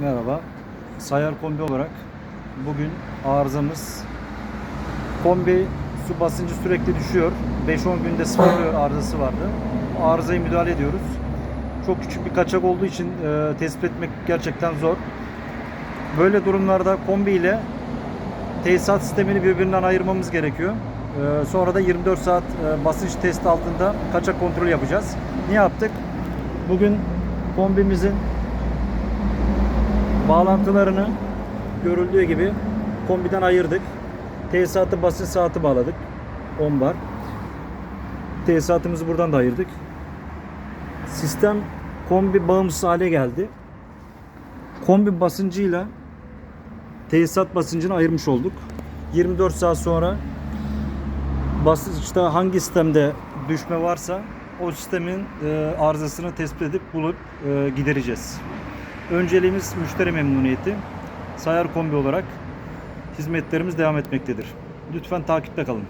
Merhaba. Sayar kombi olarak bugün arızamız kombi su basıncı sürekli düşüyor. 5-10 günde sıfırlıyor arızası vardı. Arızaya müdahale ediyoruz. Çok küçük bir kaçak olduğu için e, tespit etmek gerçekten zor. Böyle durumlarda kombi ile tesisat sistemini birbirinden ayırmamız gerekiyor. E, sonra da 24 saat e, basınç testi altında kaçak kontrol yapacağız. Ne yaptık? Bugün kombimizin bağlantılarını görüldüğü gibi kombiden ayırdık. Tesisatı basınç saati bağladık. 10 bar. Tesisatımızı buradan da ayırdık. Sistem kombi bağımsız hale geldi. Kombi basıncıyla tesisat basıncını ayırmış olduk. 24 saat sonra basınçta hangi sistemde düşme varsa o sistemin e, arızasını tespit edip bulup e, gidereceğiz. Önceliğimiz müşteri memnuniyeti. Sayar kombi olarak hizmetlerimiz devam etmektedir. Lütfen takipte kalın.